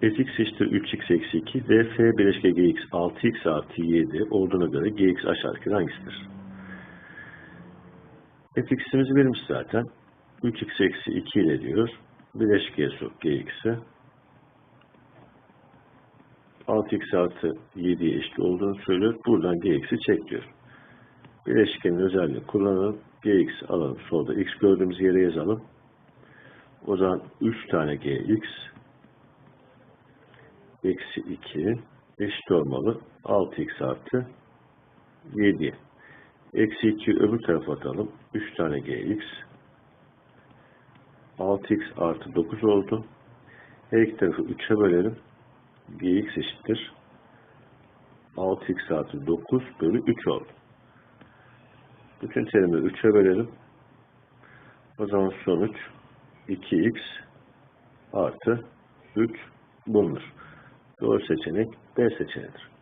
fx eşittir 3x eksi 2 ve f bileşke gx 6x artı 7 olduğuna göre gx aşağıdaki hangisidir? fx'imiz verilmiş zaten. 3x eksi 2 ile diyor. Bileşkeye sok gx'i. 6x artı 7'ye eşit olduğunu söylüyor. Buradan gx'i çek diyor. Bileşkenin özelliğini kullanalım. gx alalım. Solda x gördüğümüz yere yazalım. O zaman 3 tane gx eksi 2 eşit olmalı. 6x artı 7. Eksi 2 öbür tarafa atalım. 3 tane gx 6x artı 9 oldu. Her iki tarafı 3'e bölelim. gx eşittir. 6x artı 9 bölü 3 oldu. Bütün terimleri 3'e bölelim. O zaman sonuç 2x artı 3 bulunur. Doğru seçenek B seçeneğidir.